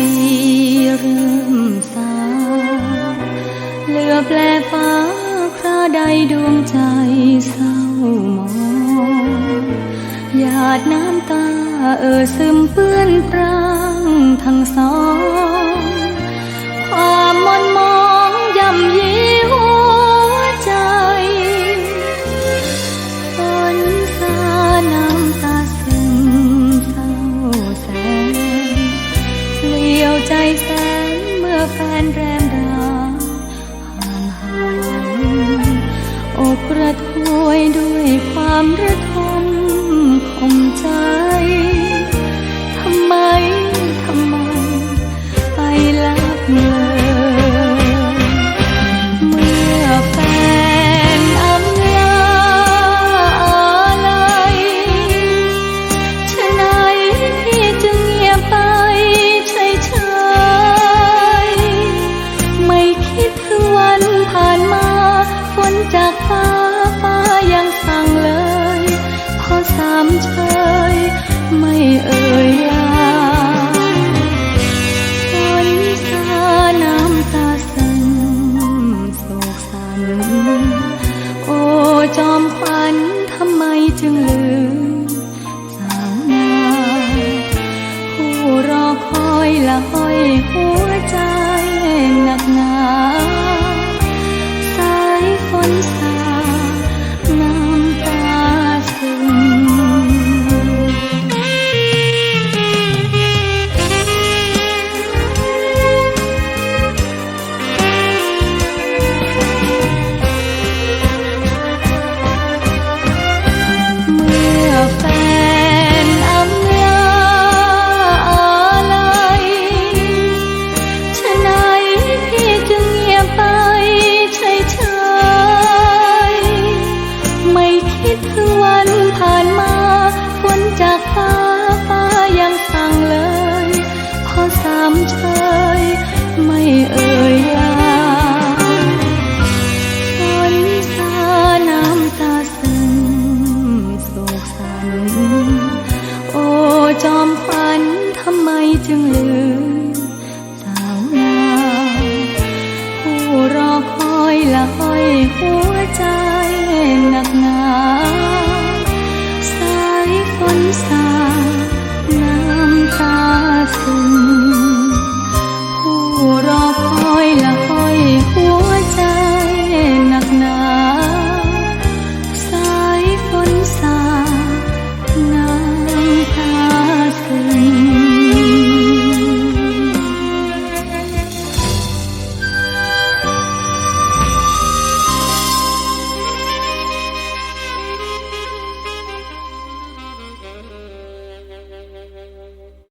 ปีเริ่มสาเลือแปลฟ้าคราใดดวงใจเศร้าหมองหยาดน้ำตาเอ่อซึมเปื้อนปรางทั้งสอง ใจแสนเมื่อแฟนแรมดาห่างหายอกระทวยด้วยความระท เอ่ยลาฝนสาน้ำตาซึมโศกสัน โอ้จอมขวัญทำไมจึงลืมสาวนาผู้รอคอยละห้อยหัวใจหนักหนา ห้อยหัวใจหนักหนา